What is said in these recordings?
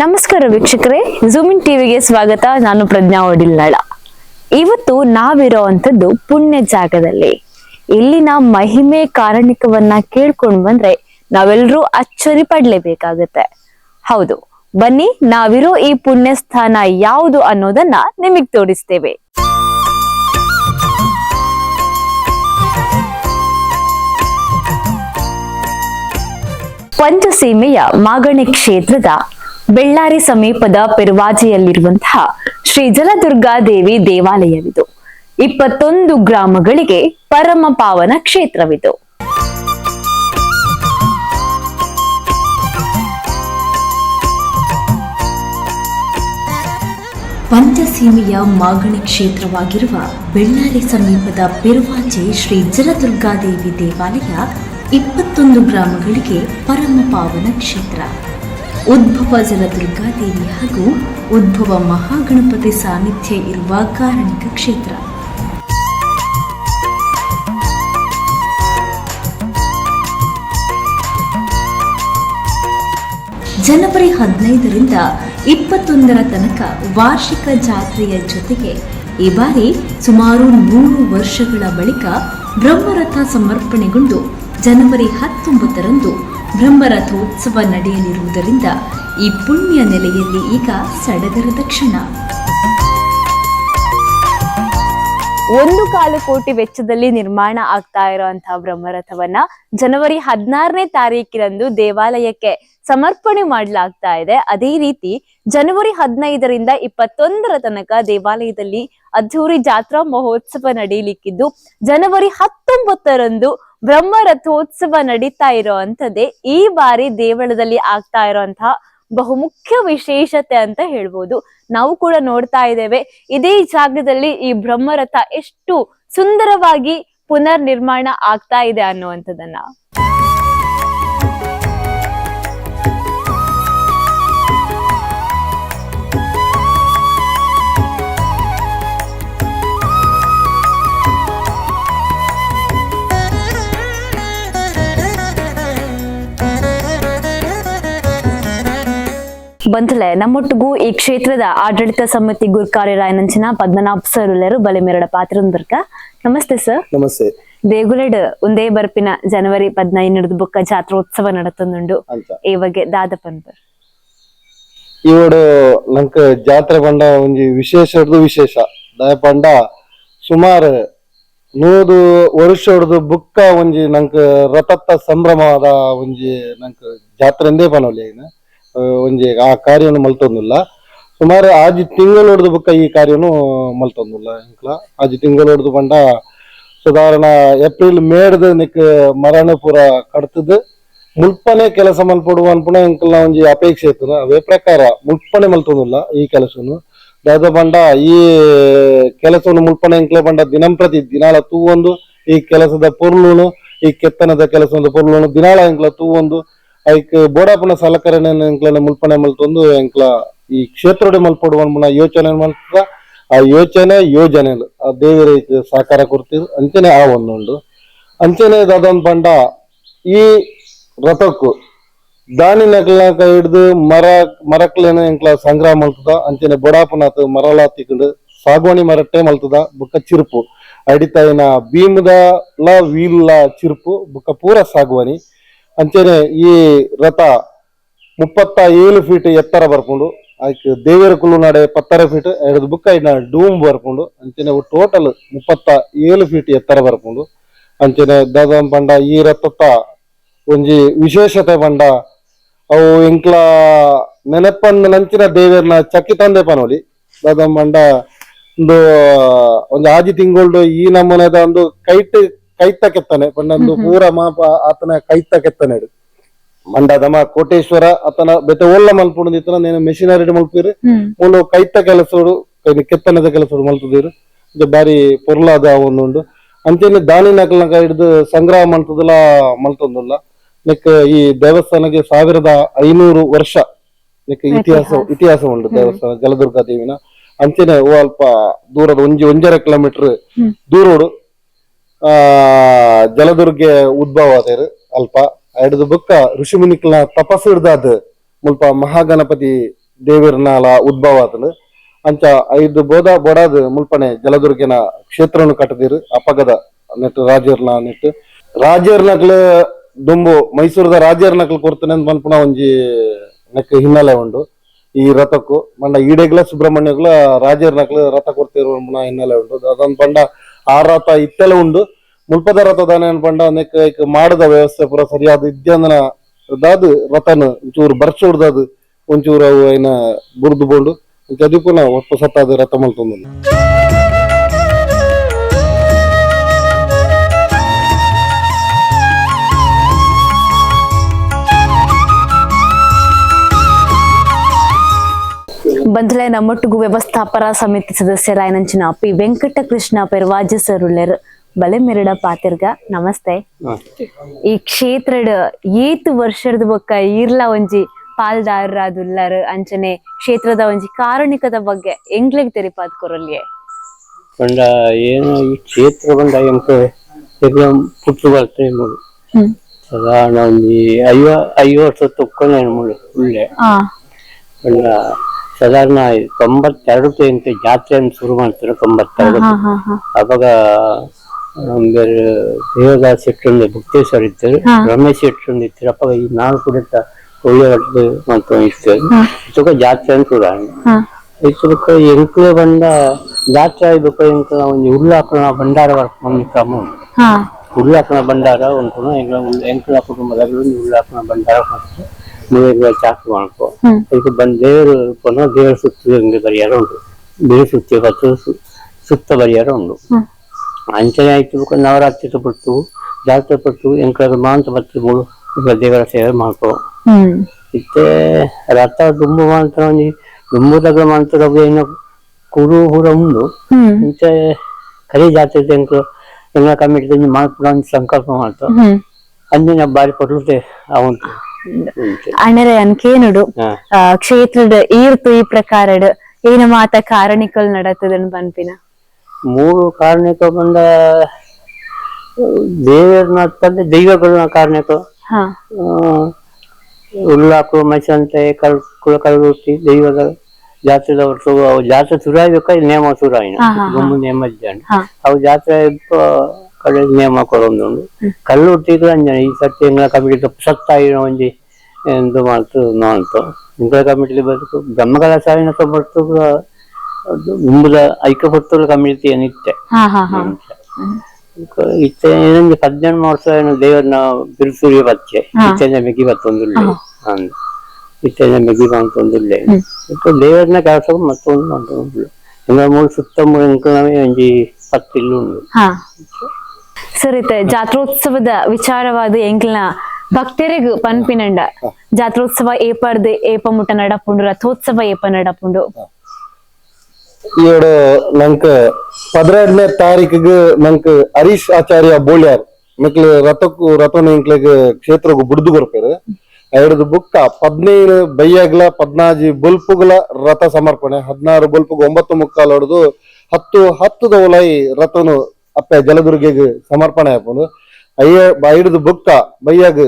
ನಮಸ್ಕಾರ ವೀಕ್ಷಕರೇ ಜೂಮಿನ್ ಟಿವಿಗೆ ಸ್ವಾಗತ. ನಾನು ಪ್ರಜ್ಞಾ ಒಡಿಲ್ನಾಳ. ಇವತ್ತು ನಾವಿರೋವಂಥದ್ದು ಪುಣ್ಯ ಜಾಗದಲ್ಲಿ. ಇಲ್ಲಿನ ಮಹಿಮೆ ಕಾರಣಿಕವನ್ನ ಕೇಳ್ಕೊಂಡ್ ಬಂದ್ರೆ ನಾವೆಲ್ಲರೂ ಅಚ್ಚರಿ ಪಡ್ಲೇಬೇಕಾಗತ್ತೆ. ಹೌದು, ಬನ್ನಿ ನಾವಿರೋ ಈ ಪುಣ್ಯ ಸ್ಥಾನ ಯಾವುದು ಅನ್ನೋದನ್ನ ನಿಮಗ್ ತೋರಿಸ್ತೇವೆ. ಪಂಚಸೀಮೆಯ ಮಾಗಣಿ ಕ್ಷೇತ್ರದ ಬೆಳ್ಳಾರಿ ಸಮೀಪದ ಪೆರುವಾಜೆಯಲ್ಲಿರುವಂತಹ ಶ್ರೀ ಜಲದುರ್ಗಾ ದೇವಿ ದೇವಾಲಯವಿದು. ಇಪ್ಪತ್ತೊಂದು ಗ್ರಾಮಗಳಿಗೆ ಪರಮ ಪಾವನ ಕ್ಷೇತ್ರವಿದು. ಪಂಚಸೀಮೆಯ ಮಾಗಣಿ ಕ್ಷೇತ್ರವಾಗಿರುವ ಬೆಳ್ಳಾರಿ ಸಮೀಪದ ಪೆರುವಾಚೆ ಶ್ರೀ ಜಲದುರ್ಗಾದೇವಿ ದೇವಾಲಯ ಇಪ್ಪತ್ತೊಂದು ಗ್ರಾಮಗಳಿಗೆ ಪರಮ ಪಾವನ ಕ್ಷೇತ್ರ. ಉದ್ಭವ ಜಲದುರ್ಗಾದೇವಿ ಹಾಗೂ ಉದ್ಭವ ಮಹಾಗಣಪತಿ ಸಾನ್ನಿಧ್ಯ ಇರುವ ಕಾರಣಿಕ ಕ್ಷೇತ್ರ. ಜನವರಿ ಹದಿನೈದರಿಂದ ಇಪ್ಪತ್ತೊಂದರ ತನಕ ವಾರ್ಷಿಕ ಜಾತ್ರೆಯ ಜೊತೆಗೆ ಈ ಬಾರಿ ಸುಮಾರು ನೂರು ವರ್ಷಗಳ ಬಳಿಕ ಬ್ರಹ್ಮರಥ ಸಮರ್ಪಣೆಗೊಂಡು ಜನವರಿ ಹತ್ತೊಂಬತ್ತರಂದು ಬ್ರಹ್ಮರಥೋತ್ಸವ ನಡೆಯಲಿರುವುದರಿಂದ ಈ ಪುಣ್ಯ ನೆಲೆಯಲ್ಲಿ ಈಗ ಸಡಗರದ ಕ್ಷಣ. ಒಂದು ಕಾಲು ಕೋಟಿ ವೆಚ್ಚದಲ್ಲಿ ನಿರ್ಮಾಣ ಆಗ್ತಾ ಇರುವಂತಹ ಬ್ರಹ್ಮರಥವನ್ನ ಜನವರಿ ಹದಿನಾರನೇ ತಾರೀಕಿನಂದು ದೇವಾಲಯಕ್ಕೆ ಸಮರ್ಪಣೆ ಮಾಡಲಾಗ್ತಾ ಇದೆ. ಅದೇ ರೀತಿ ಜನವರಿ ಹದಿನೈದರಿಂದ ಇಪ್ಪತ್ತೊಂದರ ತನಕ ದೇವಾಲಯದಲ್ಲಿ ಅದ್ಧೂರಿ ಜಾತ್ರಾ ಮಹೋತ್ಸವ ನಡೀಲಿಕ್ಕಿದ್ದು, ಜನವರಿ ಹತ್ತೊಂಬತ್ತರಂದು ಬ್ರಹ್ಮರಥೋತ್ಸವ ನಡೀತಾ ಇರೋವಂಥದ್ದೇ ಈ ಬಾರಿ ದೇವಳದಲ್ಲಿ ಆಗ್ತಾ ಇರುವಂತಹ ಬಹುಮುಖ್ಯ ವಿಶೇಷತೆ ಅಂತ ಹೇಳ್ಬೋದು. ನಾವು ಕೂಡ ನೋಡ್ತಾ ಇದ್ದೇವೆ. ಇದೇ ಜಾಗದಲ್ಲಿ ಈ ಬ್ರಹ್ಮರಥ ಎಷ್ಟು ಸುಂದರವಾಗಿ ಪುನರ್ ನಿರ್ಮಾಣ ಆಗ್ತಾ ಇದೆ ಅನ್ನುವಂಥದ್ದನ್ನ. ಬಂತಲೆ ನಮ್ಮೊಟ್ಟಿಗೂ ಈ ಕ್ಷೇತ್ರದ ಆಡಳಿತ ಸಮಿತಿ ಗುರ್ಕಾರ್ಯರಾಯನಂಚಿನ ಪದ್ಮನಾಭ ಸರ್ ಎಲ್ಲರೂ ಬಲೆ ಮೇರಡ ಪಾತ್ರ ನಮಸ್ತೆ ಸರ್. ನಮಸ್ತೆ. ದೇಗುಲಡ್ ಒಂದೇ ಬರ್ಪಿನ ಜನವರಿ ಪದ್ನೈದು ಬೊಕ್ಕ ಜಾತ್ರೋತ್ಸವ ನಡತೊಂದುಂಡು. ಈ ಬಗ್ಗೆ ದಾದಪನ್ ಬರ್ ಇವಡು ನಂಕ್ ಜಾತ್ರೆ ಬಂಡ ಒಂಜಿ ವಿಶೇಷ ಹಿಡ್ದು ವಿಶೇಷ. ದಯಪಂಡ ಸುಮಾರು ನೂರು ವರ್ಷ ಹಿಡ್ದು ಬುಕ್ಕ ಒಂಜಿ ನಂಕ್ ರಥತ್ತ ಸಂಭ್ರಮದ ಒಂಜಿ ನಂಕ್ ಜಾತ್ರೆಂದೇ ಆ, ಒಂಜಿ ಆ ಕಾರ್ಯನು ಮಲ್ತೊಂದುಲ್ಲ. ಸುಮಾರು ಆಜಿ ತಿಂಗಳು ಹಿಡ್ದು ಬುಕ್ಕ ಈ ಕಾರ್ಯನು ಮಲ್ತೊಂದುಲ್ಲ ಇಂಕ್ಲ. ಆಜಿ ತಿಂಗಳು ಹೊಡೆದು ಪಂಡ ಸಾಧಾರಣ ಏಪ್ರಿಲ್ ಮೇಡ್ದು ನಿಕ್ ಮರಣ ಪೂರ ಕಡ್ತದ. ಮುಲ್ಪನೆ ಕೆಲಸ ಮಲ್ಪಡುವ ಅನ್ಪುಣ ಇಂಕಲ್ನ ಒಂಜಿ ಅಪೇಕ್ಷೆ ಇತ್ತು ಅವೇ ಪ್ರಕಾರ ಮುಲ್ಪನೆ ಮಲ್ತೊಂದುಲ್ಲ ಈ ಕೆಲಸನು. ದಾದ ಬಂಡ ಈ ಕೆಲಸವನ್ನು ಮುಲ್ಪನೆ ಇಂಕ್ಲೆ ಬಂಡ ದಿನಂಪ್ರತಿ ದಿನಾಲ ಒಂದು ಈ ಕೆಲಸದ ಪೊರ್ಲುನು, ಈ ಕೆತ್ತನದ ಕೆಲಸದ ಪೊರ್ಲುನು ದಿನಾಲ ಇಂಕ್ಲ ತೂವೊಂದು. ಐಕ್ ಬೋಡಾಪನ ಸಲಕರಣೆ ಎಂಕ್ಲನ ಮುಲ್ಪನೆ ಮಲ್ತೊಂದು ಎಂಕ್ಲ ಈ ಕ್ಷೇತ್ರಡೆ ಮಲ್ಪಡುವ ಯೋಚನೆ ಮಲ್ತದ. ಆ ಯೋಚನೆ ಯೋಜನೆ ಆ ದೇವರ ಸಾಕಾರ ಕೊರ್ತಿ ಅಂಚನೆ ಆ ಒಂದುಂಡು ಅಂಚನೆ ದಾದೊಂದು ಪಂಡ ಈ ರಥಕ್ಕೂ ದಾನಿ ನಕಲ್ನಾಕ ಹಿಡ್ದು ಮರ, ಮರಕ್ಲೇನ ಎಂಕ್ಲ ಸಂಗ್ರಹ ಮಲ್ತದ. ಅಂಚನೆ ಬೊಡಾಪನಾತ್ ಮರಲಾ ತಿಕ್ಕೊಂಡು ಸಾಗುವಣಿ ಮರಟ್ಟೆ ಮಲ್ತದ. ಬುಕ್ಕ ಚಿರುಪು. ಅಡಿತಾಯಿನ ಭೀಮದ ಲ ವೀಲ್ಲ ಚಿರುಪು ಬುಕ್ಕ ಪೂರ ಸಾಗುವಾನಿ ಅಂಚನೆ ಈ ರಥ ಮುಪ್ಪತ್ತ ಏಳು ಫೀಟ್ ಎತ್ತರ ಬರ್ಕೊಂಡು, ಆಯ್ಕೆ ದೇವರ ಕುಲ್ಲು ನಡೆ ಪತ್ತರ ಫೀಟ್ ಎರಡು ಬುಕ್ಕ ಇನ್ನ ಡೂಮ್ ಬರ್ಕೊಂಡು ಅಂಚನೆ ಟೋಟಲ್ ಮುಪ್ಪತ್ತ ಏಳು ಫೀಟ್ ಎತ್ತರ ಬರ್ಕೊಂಡು ಅಂಚನೆ ದಾದಂ ಪಂಡ ಈ ರಥತ್ತ ಒಂಜಿ ವಿಶೇಷತೆ ಪಂಡ ಅವು ಇಂಕ್ಲ ನೆನಪನ್ನ ನಂಚಿನ ದೇವರನ್ನ ಚಕ್ಕಿ ತಂದೆ ಪನೋಲಿ. ಪಂಡ ಒಂದು ಒಂದು ಆಜಿ ತಿಂಗಳು ಈ ನಮೂನೆದ ಒಂದು ಕೈಟ್ ಕೈತ ಕೆತ್ತನೆ ಪಂಡಂದು ಪೂರ ಮಾಪ ಆತನ ಕೈತ ಕೆತ್ತನೆ ಮಂಡದಮ ಕೋಟೇಶ್ವರ ಆತನ ಬೆತ್ತ ಒಲ್ಲ ಮಲ್ಪುಂಡಿತ್ತನ ನೇನು ಮೆಷಿನರಿ ಮಲ್ಪಿರು ಮೂಲು ಕೈತ ಕೆಲಸಗಳು ಕೆತ್ತನದ ಕೆಲಸೋಡು ಮಲ್ತದಿರು ಇದು ಬಾರಿ ಪೊರ್ಲಾದ ಒಂದುಂಡು ಅಂಚೆನೆ ದಾನಿ ನಕಲ್ನಕ ಹಿಡಿದು ಸಂಗ್ರಹ ಮಲ್ತದಲ್ಲ ಮಲ್ತೊಂದುಲ್ಲ. ನಿಕ್ ಈ ದೇವಸ್ಥಾನಕ್ಕೆ ಸಾವಿರದ ಐನೂರು ವರ್ಷ ನಿಕ್ ಇತಿಹಾಸ. ಇತಿಹಾಸ ಉಂಟು ದೇವಸ್ಥಾನ ಜಲದುರ್ಗಾ ದೇವಿನ. ಅಂಚೆನೆ ಓ ಅಲ್ಪ ದೂರದ ಒಂಜಿ ಒಂಜರ ಕಿಲೋಮೀಟರ್. ದೂರೋಡು ಜಲದುರ್ಗೆ ಉದ್ಭವ ಆದೇರು ಅಲ್ಪ. ಹಿಡಿದು ಬುಕ್ಕ ಋಷಿಮುನಿಕ್ಲ ತಪಸ್ಸು ಹಿಡ್ದಾದ್ ಮುಲ್ಪ ಮಹಾಗಣಪತಿ ದೇವಿರ್ನಾಲ ಉದ್ಭವ ಆತನು ಅಂಚ ಐದು ಬೋಧ ಬೊಡಾದ್ ಮುಲ್ಪನೆ ಜಲದುರ್ಗಿನ ಕ್ಷೇತ್ರನು ಕಟ್ಟದಿರು ಅಪಗದ ನೆಟ್ಟು ರಾಜೇರ್ನ ನೆಟ್ಟು ರಾಜೇರ್ನಕ್ಲು ದುಂಬು, ಮೈಸೂರದ ರಾಜೇರ್ನಕ್ಲು ಕೊರ್ತನೆ ಅಂತ ಮನ್ಪುನ ಒಂಜಿ ನೆಕ್ ಹಿನ್ನೆಲೆ ಉಂಡು. ಈ ರಥಕ್ಕೂ ಮಂಡ ಈಡೆಗ್ಲ ಸುಬ್ರಹ್ಮಣ್ಯಗ್ಲ ರಾಜೇರ್ನಕ್ಲು ರಥ ಕೊಡ್ತಿರೋ ಹಿನ್ನೆಲೆ ಉಂಟು. ಅದೊಂದು ಪಂಡ ಆ ರಥ ಇತ್ತೆಲ್ಲ ಉಂಡು. ಮುಲ್ಪದ ರಥದಾನ ಪಂಡ ಅನೇಕ ಮಾಡದ ವ್ಯವಸ್ಥೆ ಪೂರ ಸರಿಯಾದ ಇದ್ಯಂದನ ದಾದ್ ರಥನ ಒಂಚೂರು ಬರ್ಚ ಹೊಡ್ದದು ಒಂಚೂರು ಅವು ಏನ ಬುರ್ದು ಬೋಂಡು. ಅದಕ್ಕೂನ ಒಟ್ಟು ಸತ್ತಾದ ರಥ ಮಲ್ತೊಂದು ಬಂಧುಲೆ ನಮ್ಮೊಟ್ಟಿಗೂ ವ್ಯವಸ್ಥಾಪರ ಸಮಿತಿ ಸದಸ್ಯರಾಯನಂಚಿನ ಪಿ. ವೆಂಕಟಕೃಷ್ಣ ಪೆರ್ವಾಜ ಸರ್ ಉಳ್ಳರು ಬಲೆ ಮೆರಡ ಪಾತಿರ್ಗ ನಮಸ್ತೆ. ಈ ಕ್ಷೇತ್ರಡ್ ಏತು ವರ್ಷದ ಬೊಕ್ಕ ಈರ್ಲ ಒಂಜಿ ಪಾಲ್ದಾರರಾದುಲ್ಲರ್ ಅಂಚನೆ ಕ್ಷೇತ್ರದ ಒಂಜಿ ಕಾರಣಿಕದ ಬಗ್ಗೆ ಎಂಗ್ಲೆಗ್ ತೆರಿಪಾದ್ ಕೊರಲ್ಯೆ? ಪಂಡ ಏನು ಈ ಕ್ಷೇತ್ರ ಬಂಡ ಎಂಕ ಪುಟ್ಟು ಬರ್ತೇನೆ ಮುಳು ಹ್ಮ್. ಸಾಧಾರಣ ಐವ ಐವ ವರ್ಷ ತೊಕ್ಕೊನೆ ಮುಳು ಉಳ್ಳೆ. ಆ. ಪಂಡ ಸಾಧಾರಣ ತೊಂಬತ್ತೆರಡು ಎಂಟು ಜಾತ್ರೆಯನ್ನು ಶುರು ಮಾಡ್ತಾರೆ ತೊಂಬತ್ತೆರಡು. ಅವಾಗ ಬೇರೆ ದೇವದಾಸ್ ಶೆಟ್ಟರು ಭುಕ್ತೇಶ್ವರ ಇದ್ದರು ರಮೇಶ್ ಶೆಟ್ಟರು ಇತ್ತು ಅಪ್ಪ ಈ ನಾಲ್ಕು ಕೂಡ ಒಳ್ಳೆ ಇತ್ತು ಇದಕ್ಕೆ ಜಾತ್ರೆ ಅಂತ ಕೂಡ ಇದಕ್ಕೆ ಎಂಕ್ಲೆ ಬಂದ ಜಾತ್ರೆ ಆಗ್ಬೇಕು ಎಂಕ ಒಂದು ಉಳ್ಳಾಕಣ ಭಂಡಾರ ಒಂದು ಕ್ರಮ ಉಂಟು. ಹಾ. ಉಳ್ಳಾಕಣ ಭಂಡಾರ ಉಂಟು. ಎಂಕ್ಲ ಎಂಕ್ಲ ಕುಟುಂಬದಲ್ಲಿ ಒಂದು ಭಂಡಾರ ಭಂಡಾರ ಮಾಡ್ತು ನೀವೆಲ್ಲ ಚಾಕು ಮಾಡ್ಕೊ. ಅದಕ್ಕೆ ಬಂದು ದೇವರು ಪುನಃ ದೇವರ ಸುತ್ತ ಹಂಗೆ ಬರಿಯಾರ ಉಂಟು. ದೇವ್ರ ಸುತ್ತಿ ಹತ್ತು ಸುತ್ತ ಬರಿಯಾರ ಉಂಟು. ಅಂಚನೆ ಆಯ್ತು ನವರಾತ್ರಿ ಪಟ್ಟು ಜಾತ್ರೆ ಪಟ್ಟು ಎಂಕ್ಲ ಮಾಂತ ಬತ್ತಿ ಮೂರು ಈಗ ದೇವರ ಸೇವೆ ಮಾಡ್ಕೊ. ಇತ್ತೆ ರಥ ದುಂಬು ಮಾತ್ರ ಒಂಜಿ ದುಂಬುದಾಗ ಮಾಂತರ ಏನು ಕುರು ಹುರ ಉಂಡು. ಇಂಚೆ ಕರಿ ಜಾತ್ರೆ ಎಂಕ್ ಎಲ್ಲ ಕಮಿಟಿ ಮಾಡ್ಕೊಂಡು ಒಂದು ಸಂಕಲ್ಪ ಮಾಡ್ತಾವ ಅಂದಿನ ಬಾರಿ ಕೊಡ್ಲುತ್ತೆ ಅವಂತು ಅಣ್ಣರೆ ಅನ್ಕೇನುಡು ಕ್ಷೇತ್ರದ ಈರ್ತು ಈ ಪ್ರಕಾರ ಏನ ಮಾತ ಕಾರಣಿಕಲ್ ನಡತದನ್ ಬನ್ಪಿನ ಮೂರು ಕಾರಣಿಕ ಬಂದ ದೇವರನ್ನ ತಂದೆ ದೈವಗಳನ್ನ ಕಾರಣಿಕ ಉಲ್ಲಾಕು ಮೈಸಂತೆ ಕಲ್ ಕುಲ ಕಲ್ಗುಟ್ಟಿ ದೈವದ ಜಾತ್ರೆದವ್ರು ಹೊರತು ಅವು ಜಾತ್ರೆ ಸುರಾಯ್ಬೇಕಾದ್ರೆ ನೇಮ ಸುರಾಯಿನ ಗುಮ್ಮ ಹಾ, ಹಾ. ಗುಮ್ಮು ನೇಮ ಇದ್ದಾನೆ ಹಾ. ಅವು ಜಾತ್ರೆ ಇಪ್ಪ ಕಡೆ ನೇಮ ಕೊರೊಂದುಂಡು ಕಲ್ಲು ಹುಟ್ಟಿದ್ರು ಅಂಜನ ಈ ಸರ್ತಿ ಕಮಿಟಿ ಸತ್ತಾಯಿನ ಒಂಜಿ ಎಂದು ಮಾಡ್ತು ನಾಲ್ತು ಎಂಗಳ ಕಮಿಟಿ ಬದುಕು ಬ್ರಹ್ಮಕಲ ಸಾವಿನ ಬರ್ತು ಮುಂಬುದ ಐಕ್ಯಪತ್ತುಲ ಕಮಿಟಿ ಏನಿತ್ತೆ ಇತ್ತೆ ಏನಂದ್ರೆ ಪದ್ನೆಂಟು ವರ್ಷ ಏನು ದೇವರನ್ನ ಬಿರುಸೂರಿಯ ಬಚ್ಚೆ. ಇತ್ತೆಂದ ಮೆಗಿ ಬತ್ತೊಂದುಲ್ಲೆ. ಅಂದ್. ಇತ್ತೆಂದ ಮೆಗಿ ಬಂತೊಂದುಲ್ಲೆ ಇತ್ತು ದೇವರನ್ನ ಕೆಲಸ ಮತ್ತೊಂದು ಮಾಡ್ತೊಂದುಲ್ಲೆ ಎಂಗ ಮೂರು ಸುತ್ತ ಎಂಕಲವೇ ಒಂಜಿ ಪತ್ತಿಲ್ಲು ಉಂಡು ಹಾ ಸರಿ ತೆ ಜಾತ್ರೋತ್ಸವದ ವಿಚಾರವಾದ ಎಂಕ್ಲ ಭಕ್ತರಿಗೆ ಪನ್ಪಿನಂಡ. ಜಾತ್ರೋತ್ಸವ ಏಪರ್ದು ಏಪ ಮುಟ್ಟ ನಡಪುಂಡು ರಥೋತ್ಸವ ಏಪ ನಡಪುಂಡು ಈವಡು ನಂಕ್ ಪದಿನೆರಡನೇ ತಾರೀಕಿಗೆ ನಂಕ್ ಹರೀಶ್ ಆಚಾರ್ಯ ಬೋಳ್ಯಾರ್ ಮಕ್ಳು ರಥಕ್ಕೂ ರಥನ ಇಂಕ್ಲೆಗ್ ಕ್ಷೇತ್ರಕ್ಕೂ ಬುಡ್ದು ಬರ್ಪೇರು ಎರಡು ಬುಕ್ಕ ಪದ್ನೈದು ಬೈಯಾಗ್ಲ ಪದ್ನಾಜಿ ಬಲ್ಪುಗಳ ರಥ ಸಮರ್ಪಣೆ. ಹದಿನಾರು ಬಲ್ಪುಗ ಒಂಬತ್ತು ಮುಕ್ಕಾಲು ಹೊಡೆದು ಹತ್ತು ಹತ್ತು ದೌಲೈ ರಥನು ಅಪ್ಪೆ ಜಲದುರ್ಗ ಸಮರ್ಪಣೆ ಆಪನು ಅಯ್ಯ ಐಡದು ಬುಕ್ಕ ಬೈಯಾಗ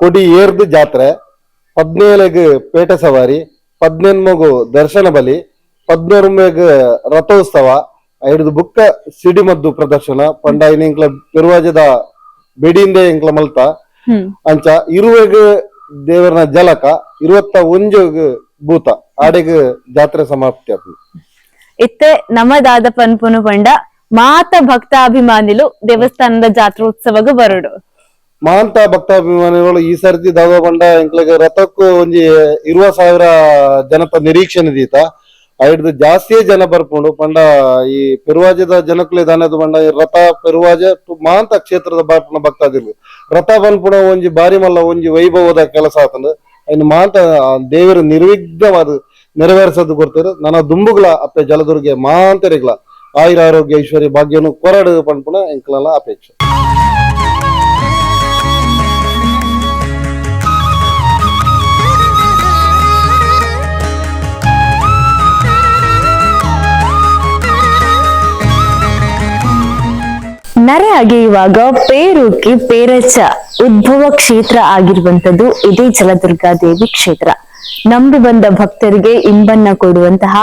ಕೊಡಿ ಏರ್ದು ಜಾತ್ರೆ ಪದ್ನೇಳಗ್ ಪೇಟೆ ಸವಾರಿ ಪದ್ನೆನ್ಮಗು ದರ್ಶನ ಬಲಿ ಪದ್ನೊರ್ಮೆಗ್ ರಥೋತ್ಸವ ಐಡ್ದು ಬುಕ್ಕ ಸಿಡಿಮದ್ದು ಪ್ರದರ್ಶನ ಪಂಡಾಯಿನ ಇಂಕ್ಲ ಪೆರುವಾಜದ ಬೆಡಿಯಿಂದ ಇಂಕ್ಲ ಮಲ್ತ ಅಂಚ ಇರುವೆಗ್ ದೇವರನ ಜಲಕ ಇರುವತ್ತ ಒಂಜಗ್ ಭೂತ ಆಡೆಗ್ ಜಾತ್ರೆ ಸಮಾಪ್ತಿ ಆಪುಂಡು ಇತ್ತೆ ನಮದಾದ ಪನ್ಪುನು ಪಂಡ ಮಾತ ಭಕ್ತಾಭಿಮಾನಿಲು ದೇವಸ್ಥಾನದ ಜಾತ್ರೋತ್ಸವಗ ಬರಡು. ಮಾಂತ ಭಕ್ತಾಭಿಮಾನಿಗಳು ಈ ಸರ್ತಿ ದಾದ ಬಂಡ ಇಂಕ್ಲಗೆ ರಥಕ್ಕೂ ಒಂಜಿ ಇರುವ ಸಾವಿರ ಜನತ ನಿರೀಕ್ಷಣೆ ದೀತ. ಐಡ್ದು ಜಾಸ್ತಿ ಜನ ಬರ್ಪುಂಡು. ಪಂಡ ಈ ಪೆರುವಾಜದ ಜನಕ್ಲೆ ದಾನದ ಬಂಡ ಈ ರಥ ಪೆರುವಾಜ ಮಾಂತ ಕ್ಷೇತ್ರದ ಬಾರ್ಪುನ ಭಕ್ತಾದಿರ್ಲು ರಥ ಬಂದ್ಪುಣ ಒಂಜಿ ಬಾರಿ ಮಲ್ಲ ಒಂಜಿ ವೈಭವದ ಕೆಲಸ ಆತಂದು. ಇನ್ನು ಮಾಂತ ದೇವರು ನಿರ್ವಿಘ್ನವಾದ ನೆರವೇರಿಸೋದು ಗೊತ್ತಿರೋ ನನ್ನ ದುಂಬುಗಳ ಅಪ್ಪೆ ಜಲದುರ್ಗೆ ಮಾಂತರಿಗಳ ಆಯುರ ಆರೋಗ್ಯ ಐಶ್ವರ್ಯ ಭಾಗ್ಯನು ಕೊರಡು ಪಂಪುಣ ಇಂಕ್ಲೆಲ್ಲ ಅಪೇಕ್ಷೆ. ನರೆ ಅಗೆಯುವಾಗ ಪೇರುಕಿ ಪೇರಚ ಉದ್ಭವ ಕ್ಷೇತ್ರ ಆಗಿರುವಂತದ್ದು ಇದೇ ಜಲದುರ್ಗಾ ದೇವಿ ಕ್ಷೇತ್ರ. ನಂಬಿ ಬಂದ ಭಕ್ತರಿಗೆ ಇಂಬನ್ನ ಕೊಡುವಂತಹ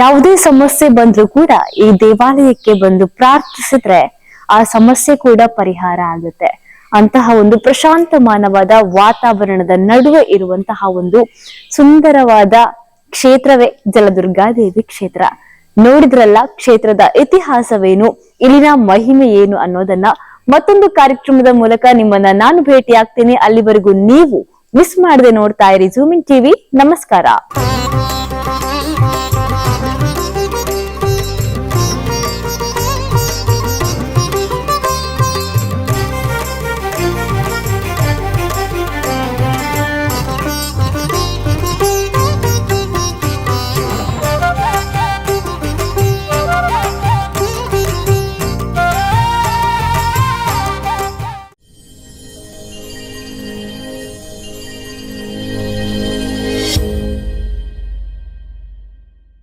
ಯಾವುದೇ ಸಮಸ್ಯೆ ಬಂದ್ರೂ ಕೂಡ ಈ ದೇವಾಲಯಕ್ಕೆ ಬಂದು ಪ್ರಾರ್ಥಿಸಿದ್ರೆ ಆ ಸಮಸ್ಯೆ ಕೂಡ ಪರಿಹಾರ ಆಗುತ್ತೆ. ಅಂತಹ ಒಂದು ಪ್ರಶಾಂತಮಾನವಾದ ವಾತಾವರಣದ ನಡುವೆ ಇರುವಂತಹ ಒಂದು ಸುಂದರವಾದ ಕ್ಷೇತ್ರವೇ ಜಲದುರ್ಗಾದೇವಿ ಕ್ಷೇತ್ರ. ನೋಡಿದ್ರಲ್ಲ ಕ್ಷೇತ್ರದ ಇತಿಹಾಸವೇನು, ಇಲ್ಲಿನ ಮಹಿಮೆ ಏನು ಅನ್ನೋದನ್ನ ಮತ್ತೊಂದು ಕಾರ್ಯಕ್ರಮದ ಮೂಲಕ ನಿಮ್ಮನ್ನ ನಾನು ಭೇಟಿ ಆಗ್ತೀನಿ ಅಲ್ಲಿವರೆಗೂ ನೀವು ಮಿಸ್ ಮಾಡದೆ ನೋಡ್ತಾ ಇರಿ ಜೂಮಿನ್ ಟಿವಿ ನಮಸ್ಕಾರ.